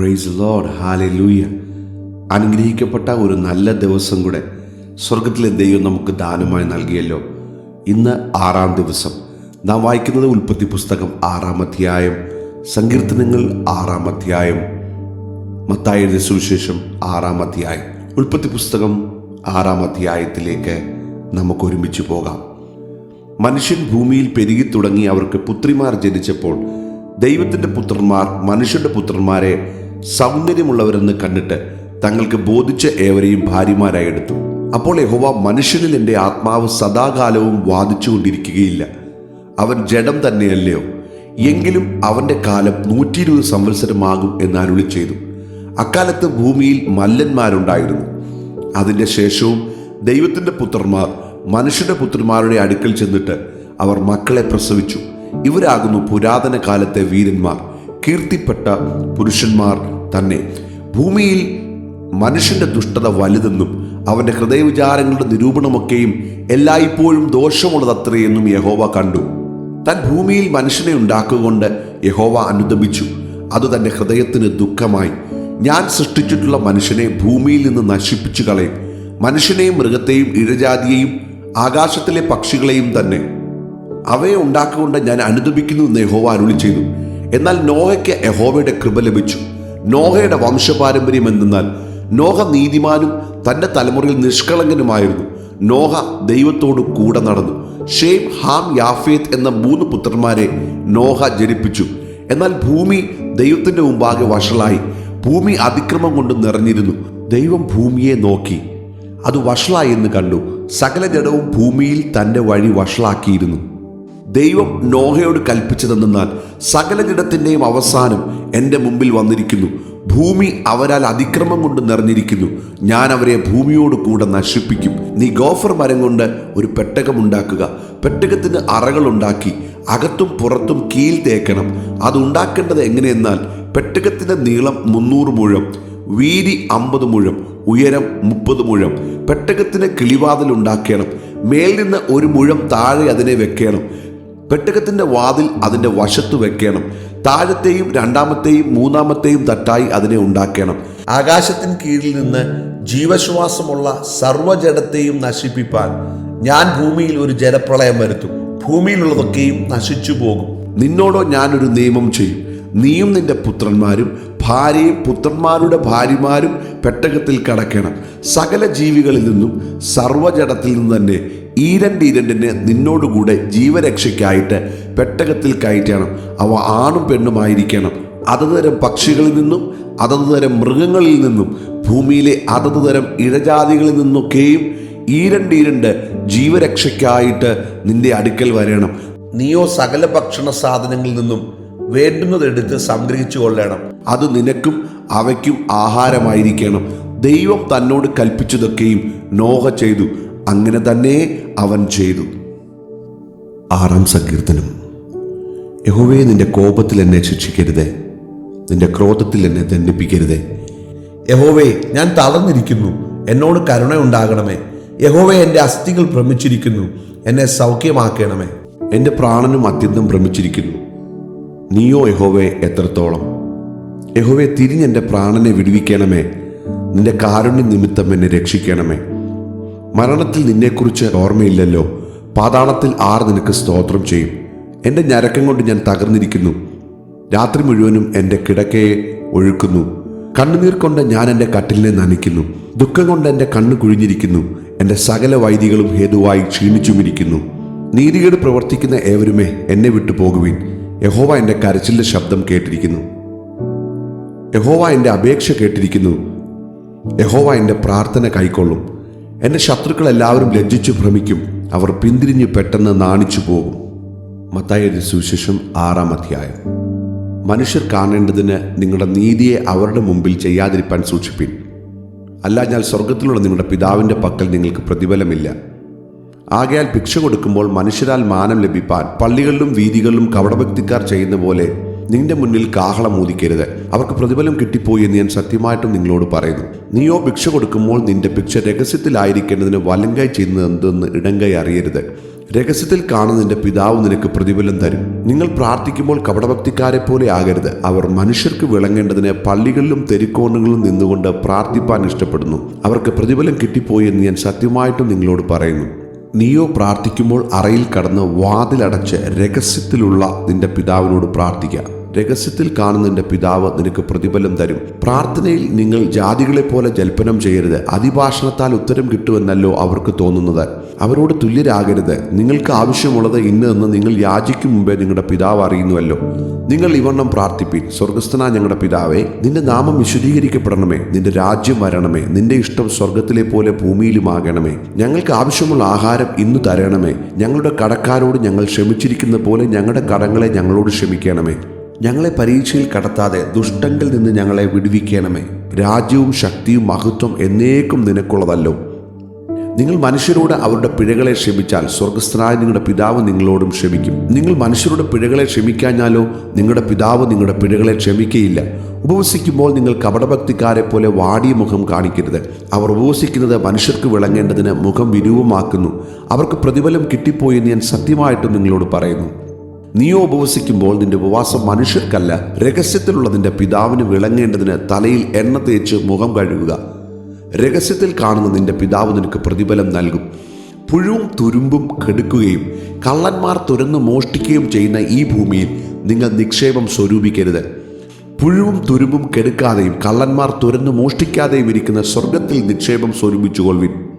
Price load hallelujah അനുഗ്രഹിക്കപ്പെട്ട ഒരു നല്ല ദിവസം കൂടെ സ്വർഗത്തിലെ ദൈവം നമുക്ക് ദാനമായി നൽകിയല്ലോ. ഇന്ന് ആറാം ദിവസം. നാം വായിക്കുന്നത് ഉൽപ്പത്തി പുസ്തകം ആറാം അധ്യായം സങ്കീർത്തനങ്ങൾ ആറാം അധ്യായം മത്തായ എഴുതിയ സുവിശേഷം ആറാം അധ്യായം. ഉൽപ്പത്തി പുസ്തകം ആറാം അധ്യായത്തിലേക്ക് നമുക്ക് ഒരുമിച്ച് പോകാം. മനുഷ്യൻ ഭൂമിയിൽ പെരുകി തുടങ്ങി അവർക്ക് പുത്രിമാർ ജനിച്ചപ്പോൾ ദൈവത്തിന്റെ പുത്രന്മാർ മനുഷ്യന്റെ പുത്രന്മാരെ സൗന്ദര്യമുള്ളവരെന്ന് കണ്ടിട്ട് തങ്ങൾക്ക് ബോധിച്ച ഏവരെയും ഭാര്യമാരായി എടുത്തു. അപ്പോൾ യഹോവ മനുഷ്യനിൽ എന്റെ ആത്മാവ് സദാകാലവും വാദിച്ചുകൊണ്ടിരിക്കുകയില്ല. അവൻ ജഡം തന്നെയല്ലയോ? എങ്കിലും അവന്റെ കാലം നൂറ്റി ഇരുപത് സംവത്സരമാകും എന്ന് ചെയ്തു. അക്കാലത്ത് ഭൂമിയിൽ മല്ലന്മാരുണ്ടായിരുന്നു. അതിന്റെ ശേഷവും ദൈവത്തിന്റെ പുത്രന്മാർ മനുഷ്യന്റെ പുത്രന്മാരുടെ അടുക്കൽ ചെന്നിട്ട് അവർ മക്കളെ പ്രസവിച്ചു. ഇവരാകുന്നു പുരാതന കാലത്തെ വീരന്മാർ. കീർത്തിപ്പെട്ട പുരുഷന്മാർ തന്നെ. ഭൂമിയിൽ മനുഷ്യന്റെ ദുഷ്ടത വലുതെന്നും അവന്റെ ഹൃദയവിചാരങ്ങളുടെ നിരൂപണമൊക്കെയും എല്ലായ്പ്പോഴും ദോഷമുള്ളതത്രയെന്നും യഹോവ കണ്ടു. തൻ ഭൂമിയിൽ മനുഷ്യനെ ഉണ്ടാക്കുകൊണ്ട് യഹോവ അനുദപിച്ചു. അത് തന്റെ ഹൃദയത്തിന് ദുഃഖമായി. ഞാൻ സൃഷ്ടിച്ചിട്ടുള്ള മനുഷ്യനെ ഭൂമിയിൽ നിന്ന് നശിപ്പിച്ചു കളയും മനുഷ്യനെയും മൃഗത്തെയും ഇഴജാതിയെയും ആകാശത്തിലെ പക്ഷികളെയും തന്നെ. അവയെ ഉണ്ടാക്കുകൊണ്ട് ഞാൻ അനുദപിക്കുന്നു എന്ന് യഹോവ അരുളി ചെയ്തു. എന്നാൽ നോഹയ്ക്ക് യഹോവയുടെ കൃപ ലഭിച്ചു. നോഹയുടെ വംശപാരമ്പര്യം എന്തെന്നാൽ നോഹ നീതിമാനും തന്റെ തലമുറയിൽ നിഷ്കളങ്കനുമായിരുന്നു. നോഹ ദൈവത്തോട് കൂടെ നടന്നു. ഷേം ഹാം യാഫേത്ത് എന്ന മൂന്ന് പുത്രന്മാരെ നോഹ ജനിപ്പിച്ചു. എന്നാൽ ഭൂമി ദൈവത്തിന്റെ മുമ്പാകെ വഷളായി. ഭൂമി അതിക്രമം കൊണ്ട് നിറഞ്ഞിരുന്നു. ദൈവം ഭൂമിയെ നോക്കി. അത് വഷളായി എന്ന് കണ്ടു. സകല ജഡവും ഭൂമിയിൽ തന്റെ വഴി വഷളാക്കിയിരുന്നു. ദൈവം നോഹയോട് കൽപ്പിച്ചതെന്നാൽ സകല ജഡത്തിന്റെയും അവസാനം എന്റെ മുമ്പിൽ വന്നിരിക്കുന്നു. ഭൂമി അവരാൽ അതിക്രമം കൊണ്ട് നിറഞ്ഞിരിക്കുന്നു. ഞാൻ അവരെ ഭൂമിയോട് കൂടെ നശിപ്പിക്കും. നീ ഗോഫർ മരം കൊണ്ട് ഒരു പെട്ടകമുണ്ടാക്കുക പെട്ടകത്തിന് അറകളുണ്ടാക്കി അകത്തും പുറത്തും കീൽ തേക്കണം. അത് ഉണ്ടാക്കേണ്ടത് എങ്ങനെയെന്നാൽ പെട്ടകത്തിന്റെ നീളം മുന്നൂറ് മുഴം വീതി അമ്പത് മുഴം ഉയരം മുപ്പത് മുഴം. പെട്ടകത്തിന് കിളിവാതിൽ ഉണ്ടാക്കണം. മേൽ നിന്ന് ഒരു മുഴം താഴെ അതിനെ വെക്കണം. പെട്ടകത്തിന്റെ വാതിൽ അതിന്റെ വശത്ത് വെക്കണം. താഴത്തെയും രണ്ടാമത്തെയും മൂന്നാമത്തെയും തട്ടായി അതിനെ ഉണ്ടാക്കണം. ആകാശത്തിന് കീഴിൽ നിന്ന് ജീവശ്വാസമുള്ള സർവജടത്തെയും നശിപ്പിപ്പാൻ ഞാൻ ഭൂമിയിൽ ഒരു ജലപ്രളയം വരുത്തും. ഭൂമിയിലുള്ളതൊക്കെയും നശിച്ചു പോകും നിന്നോടോ ഞാനൊരു നിയമം ചെയ്യും. നീയും നിന്റെ പുത്രന്മാരും ഭാര്യയും പുത്രന്മാരുടെ ഭാര്യമാരും പെട്ടകത്തിൽ കടക്കണം. സകല ജീവികളിൽ നിന്നും സർവജടത്തിൽ നിന്ന് തന്നെ ഈരണ്ട് ഈരണ്ടിനെ നിന്നോടുകൂടെ ജീവരക്ഷയ്ക്കായിട്ട് പെട്ടകത്തിൽ കയറ്റണം. അവ ആണും പെണ്ണുമായിരിക്കണം അതത് തരം പക്ഷികളിൽ നിന്നും അതത് തരം മൃഗങ്ങളിൽ നിന്നും ഭൂമിയിലെ അതത് തരം ഇഴജാതികളിൽ നിന്നൊക്കെയും ഈരണ്ട് ഈരണ്ട് ജീവരക്ഷയ്ക്കായിട്ട് നിന്റെ അടുക്കൽ വരണം. നീയോ സകല ഭക്ഷണ സാധനങ്ങളിൽ നിന്നും വേണ്ടുന്നതെടുത്ത് സംഗ്രഹിച്ചു കൊള്ളണം. അത് നിനക്കും അവയ്ക്കും ആഹാരമായിരിക്കണം. ദൈവം തന്നോട് കൽപ്പിച്ചതൊക്കെയും നോഹ ചെയ്തു. അങ്ങനെ തന്നെ അവൻ ചെയ്തു. ആറാം സങ്കീർത്തനം. യഹോവേ നിന്റെ കോപത്തിൽ എന്നെ ശിക്ഷിക്കരുതേ. നിന്റെ ക്രോധത്തിൽ എന്നെ ദണ്ഡിപ്പിക്കരുതേ. യഹോവേ ഞാൻ തളർന്നിരിക്കുന്നു. എന്നോട് കരുണയുണ്ടാകണമേ യഹോവേ എന്റെ അസ്ഥികൾ ഭ്രമിച്ചിരിക്കുന്നു. എന്നെ സൗഖ്യമാക്കണമേ. എന്റെ പ്രാണനും അത്യന്തം ഭ്രമിച്ചിരിക്കുന്നു. നീയോ യഹോവെ എത്രത്തോളം? യഹോവെ തിരിഞ്ഞെന്റെ പ്രാണനെ വിടുവിക്കണമേ. നിന്റെ കാരുണ്യ നിമിത്തം എന്നെ രക്ഷിക്കണമേ. മരണത്തിൽ നിന്നെക്കുറിച്ച് ഓർമ്മയില്ലല്ലോ. പാതാളത്തിൽ ആർ നിനക്ക് സ്തോത്രം ചെയ്യും. എന്റെ ഞരക്കം കൊണ്ട് ഞാൻ തകർന്നിരിക്കുന്നു. രാത്രി മുഴുവനും എന്റെ കിടക്കയെ ഒഴുക്കുന്നു. കണ്ണുനീർ കൊണ്ട് ഞാൻ എന്റെ കട്ടിലിനെ നനയ്ക്കുന്നു. ദുഃഖം കൊണ്ട് എന്റെ കണ്ണ് കുഴിഞ്ഞിരിക്കുന്നു. എന്റെ സകല വൈദികളും ഹേതുവായി ക്ഷീണിച്ചുമിരിക്കുന്നു. നീതികേട് പ്രവർത്തിക്കുന്ന ഏവരുമേ എന്നെ വിട്ടു പോകുവിൻ യഹോവ എന്റെ കരച്ചിലിന്റെ ശബ്ദം കേട്ടിരിക്കുന്നു. യഹോവ എന്റെ അപേക്ഷ കേട്ടിരിക്കുന്നു. യഹോവ എന്റെ പ്രാർത്ഥന കൈക്കൊള്ളും. എന്റെ ശത്രുക്കൾ എല്ലാവരും ലജ്ജിച്ചു ഭ്രമിക്കും. അവർ പിന്തിരിഞ്ഞ് പെട്ടെന്ന് നാണിച്ചു പോകും. മത്തായ സുവിശേഷം ആറാം അധ്യായം. മനുഷ്യർ കാണേണ്ടതിന് നിങ്ങളുടെ നീതിയെ അവരുടെ മുമ്പിൽ ചെയ്യാതിരിപ്പാൻ സൂക്ഷിപ്പിൻ. അല്ല ഞാൻ സ്വർഗത്തിലുള്ള നിങ്ങളുടെ പിതാവിന്റെ പക്കൽ നിങ്ങൾക്ക് പ്രതിഫലമില്ല. ആകയാൽ ഭിക്ഷ കൊടുക്കുമ്പോൾ മനുഷ്യരാൽ മാനം ലഭിപ്പാൻ പള്ളികളിലും വീതികളിലും കവടഭക്തിക്കാർ ചെയ്യുന്ന പോലെ നിന്റെ മുന്നിൽ കാഹളം ഊതിക്കരുത്. അവർക്ക് പ്രതിഫലം കിട്ടിപ്പോയി എന്ന് ഞാൻ സത്യമായിട്ടും നിങ്ങളോട് പറയുന്നു. നീയോ ഭിക്ഷ കൊടുക്കുമ്പോൾ നിന്റെ ഭിക്ഷ രഹസ്യത്തിലായിരിക്കേണ്ടതിന് വലങ്കൈ ചെയ്യുന്നത് എന്തെന്ന് ഇടങ്കൈ അറിയരുത്. രഹസ്യത്തിൽ കാണുന്ന നിന്റെ പിതാവ് നിനക്ക് പ്രതിഫലം തരും. നിങ്ങൾ പ്രാർത്ഥിക്കുമ്പോൾ കപടഭക്തിക്കാരെ പോലെ ആകരുത്. അവർ മനുഷ്യർക്ക് വിളങ്ങേണ്ടതിന് പള്ളികളിലും തെരുക്കോണുകളിലും നിന്നുകൊണ്ട് പ്രാർത്ഥിപ്പാൻ ഇഷ്ടപ്പെടുന്നു. അവർക്ക് പ്രതിഫലം കിട്ടിപ്പോയി എന്ന് ഞാൻ സത്യമായിട്ടും നിങ്ങളോട് പറയുന്നു. നീയോ പ്രാർത്ഥിക്കുമ്പോൾ അറയിൽ കടന്ന് വാതിലടച്ച് രഹസ്യത്തിലുള്ള നിന്റെ പിതാവിനോട് പ്രാർത്ഥിക്കുക രഹസ്യത്തിൽ കാണുന്ന നിന്റെ പിതാവ് നിനക്ക് പ്രതിഫലം തരും. പ്രാർത്ഥനയിൽ നിങ്ങൾ ജാതികളെ പോലെ ജൽപ്പനം ചെയ്യരുത്. അതിഭാഷണത്താൽ ഉത്തരം കിട്ടുമെന്നല്ലോ അവർക്ക് തോന്നുന്നത്. അവരോട് തുല്യരാകരുത്. നിങ്ങൾക്ക് ആവശ്യമുള്ളത് ഇന്ന് എന്ന് നിങ്ങൾ യാചിക്കും മുമ്പേ നിങ്ങളുടെ പിതാവ് അറിയുന്നുവല്ലോ. നിങ്ങൾ ഇവണ്ണം പ്രാർത്ഥിപ്പിൻ. സ്വർഗസ്ഥന ഞങ്ങളുടെ പിതാവേ നിന്റെ നാമം വിശുദ്ധീകരിക്കപ്പെടണമേ. നിന്റെ രാജ്യം വരണമേ. നിന്റെ ഇഷ്ടം സ്വർഗത്തിലെ പോലെ ഭൂമിയിലുമാകണമേ. ഞങ്ങൾക്ക് ആവശ്യമുള്ള ആഹാരം ഇന്ന് തരണമേ. ഞങ്ങളുടെ കടക്കാരോട് ഞങ്ങൾ ക്ഷമിച്ചിരിക്കുന്ന പോലെ ഞങ്ങളുടെ കടങ്ങളെ ഞങ്ങളോട് ക്ഷമിക്കണമേ. ഞങ്ങളെ പരീക്ഷയിൽ കടത്താതെ ദുഷ്ടങ്കിൽ നിന്ന് ഞങ്ങളെ വിടുവിക്കണമേ. രാജ്യവും ശക്തിയും മഹത്വം എന്നേക്കും നിനക്കുള്ളതല്ലോ. നിങ്ങൾ മനുഷ്യരോട് അവരുടെ പിഴകളെ ക്ഷമിച്ചാൽ സ്വർഗസ്ഥനായ നിങ്ങളുടെ പിതാവ് നിങ്ങളോടും ക്ഷമിക്കും. നിങ്ങൾ മനുഷ്യരുടെ പിഴകളെ ക്ഷമിക്കാഞ്ഞാലോ നിങ്ങളുടെ പിതാവ് നിങ്ങളുടെ പിഴകളെ ക്ഷമിക്കയില്ല. ഉപവസിക്കുമ്പോൾ നിങ്ങൾ കപടഭക്തിക്കാരെ പോലെ വാടിയ മുഖം കാണിക്കരുത്. അവർ ഉപവസിക്കുന്നത് മനുഷ്യർക്ക് വിളങ്ങേണ്ടതിന് മുഖം വിരൂപമാക്കുന്നു. അവർക്ക് പ്രതിഫലം കിട്ടിപ്പോയെന്ന് ഞാൻ സത്യമായിട്ടും നിങ്ങളോട് പറയുന്നു. നീയോ ഉപവസിക്കുമ്പോൾ നിന്റെ ഉപവാസം മനുഷ്യർക്കല്ല രഹസ്യത്തിലുള്ള നിന്റെ പിതാവിന് വിളങ്ങേണ്ടതിന് തലയിൽ എണ്ണ തേച്ച് മുഖം കഴുകുക. രഹസ്യത്തിൽ കാണുന്ന നിന്റെ പിതാവ് നിനക്ക് പ്രതിഫലം നൽകും. പുഴുവും തുരുമ്പും കെടുക്കുകയും കള്ളന്മാർ തുരന്ന് മോഷ്ടിക്കുകയും ചെയ്യുന്ന ഈ ഭൂമിയിൽ നിങ്ങൾ നിക്ഷേപം സ്വരൂപിക്കരുത്. പുഴുവും തുരുമ്പും കെടുക്കാതെയും കള്ളന്മാർ തുരന്ന് മോഷ്ടിക്കാതെയും ഇരിക്കുന്ന സ്വർഗത്തിൽ നിക്ഷേപം സ്വരൂപിച്ചുകൊള്ളുവിൻ.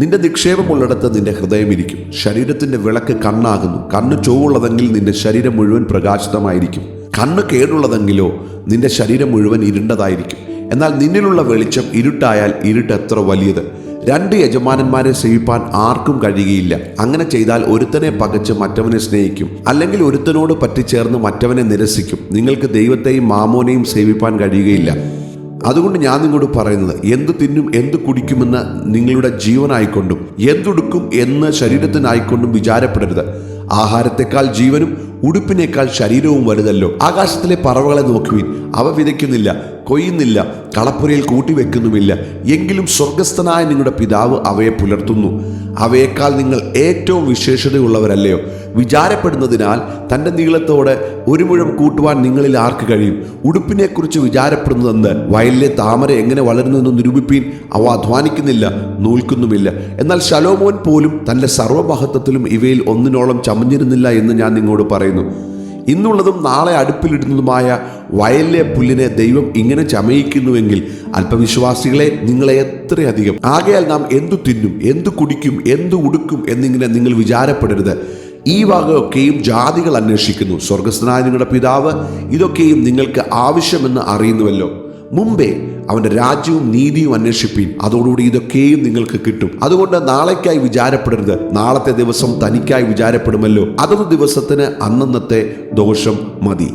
നിന്റെ നിക്ഷേപമുള്ളിടത്ത് നിന്റെ ഹൃദയം ഇരിക്കും. ശരീരത്തിന്റെ വിളക്ക് കണ്ണാകുന്നു. കണ്ണ് ചൊവ്വുള്ളതെങ്കിൽ നിന്റെ ശരീരം മുഴുവൻ പ്രകാശിതമായിരിക്കും. കണ്ണ് കേടുള്ളതെങ്കിലോ നിന്റെ ശരീരം മുഴുവൻ ഇരുണ്ടതായിരിക്കും. എന്നാൽ നിന്നിലുള്ള വെളിച്ചം ഇരുട്ടായാൽ ഇരുട്ട് എത്ര വലിയത്. രണ്ട് യജമാനന്മാരെ സേവിപ്പാൻ ആർക്കും കഴിയുകയില്ല. അങ്ങനെ ചെയ്താൽ ഒരുത്തനെ പകച്ച് മറ്റവനെ സ്നേഹിക്കും. അല്ലെങ്കിൽ ഒരുത്തനോട് പറ്റിച്ചേർന്ന് മറ്റവനെ നിരസിക്കും. നിങ്ങൾക്ക് ദൈവത്തെയും മാമോനെയും സേവിപ്പാൻ കഴിയുകയില്ല. അതുകൊണ്ട് ഞാൻ നിങ്ങളോട് പറയുന്നത് എന്ത് തിന്നും എന്ത് കുടിക്കുമെന്ന് നിങ്ങളുടെ ജീവനായിക്കൊണ്ടും എന്തുടുക്കും എന്ന് ശരീരത്തിനായിക്കൊണ്ടും വിചാരപ്പെടരുത്. ആഹാരത്തെക്കാൾ ജീവനും ഉടുപ്പിനേക്കാൾ ശരീരവും വലുതല്ലോ. ആകാശത്തിലെ പറവകളെ നോക്കുവിൻ അവ വിതയ്ക്കുന്നില്ല കൊയ്യുന്നില്ല കളപ്പുരയിൽ കൂട്ടിവെക്കുന്നുമില്ല. എങ്കിലും സ്വർഗസ്ഥനായ നിങ്ങളുടെ പിതാവ് അവയെ പുലർത്തുന്നു. അവയേക്കാൾ നിങ്ങൾ ഏറ്റവും വിശേഷതയുള്ളവരല്ലയോ? വിചാരപ്പെടുന്നതിനാൽ തന്റെ നീളത്തോടെ ഒരു മുഴം കൂട്ടുവാൻ നിങ്ങളിൽ ആർക്ക് കഴിയും? ഉടുപ്പിനെക്കുറിച്ച് വിചാരപ്പെടുന്നതെന്ന് വയലിലെ താമര എങ്ങനെ വളരുന്നതെന്ന് നിരൂപിപ്പീൻ അവ അധ്വാനിക്കുന്നില്ല നൂൽക്കുന്നുമില്ല. എന്നാൽ ശലോമോൻ പോലും തന്റെ സർവമഹത്വത്തിലും ഇവയിൽ ഒന്നിനോളം ചമഞ്ഞിരുന്നില്ല എന്ന് ഞാൻ നിങ്ങളോട് പറയുന്നു. ഇന്നുള്ളതും നാളെ അടുപ്പിലിടുന്നതുമായ വയലിലെ പുല്ലിനെ ദൈവം ഇങ്ങനെ ചമയിക്കുന്നുവെങ്കിൽ അല്പവിശ്വാസികളെ നിങ്ങളെ എത്രയധികം? ആകയാൽ നാം എന്തു തിന്നും എന്തു കുടിക്കും എന്തു ഉടുക്കും എന്നിങ്ങനെ നിങ്ങൾ വിചാരപ്പെടരുത്. ഈ വകയൊക്കെയും ജാതികൾ അന്വേഷിക്കുന്നു. സ്വർഗസ്ഥനായ നിങ്ങളുടെ പിതാവ് ഇതൊക്കെയും നിങ്ങൾക്ക് ആവശ്യമെന്ന് അറിയുന്നുവല്ലോ. മുമ്പേ അവന്റെ രാജ്യവും നീതിയും അന്വേഷിപ്പീൻ. അതോടുകൂടി ഇതൊക്കെയും നിങ്ങൾക്ക് കിട്ടും. അതുകൊണ്ട് നാളേക്കായി വിചാരപ്പെടരുത്. നാളത്തെ ദിവസം തനിക്കായി വിചാരപ്പെടുമല്ലോ. അതത് ദിവസത്തിന് അന്നന്നത്തെ ദോഷം മതി.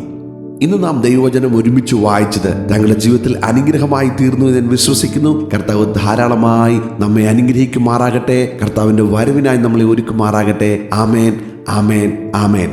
ഇന്ന് നാം ദൈവവചനം ഒരുമിച്ച് വായിച്ചത് തങ്ങളുടെ ജീവിതത്തിൽ അനുഗ്രഹമായി തീർന്നു എന്ന് വിശ്വസിക്കുന്നു. കർത്താവ് ധാരാളമായി നമ്മെ അനുഗ്രഹിക്കുമാറാകട്ടെ. കർത്താവിന്റെ വരവിനായി നമ്മളെ ഒരുക്കുമാറാകട്ടെ. ആമേൻ. ആമേൻ ആമേൻ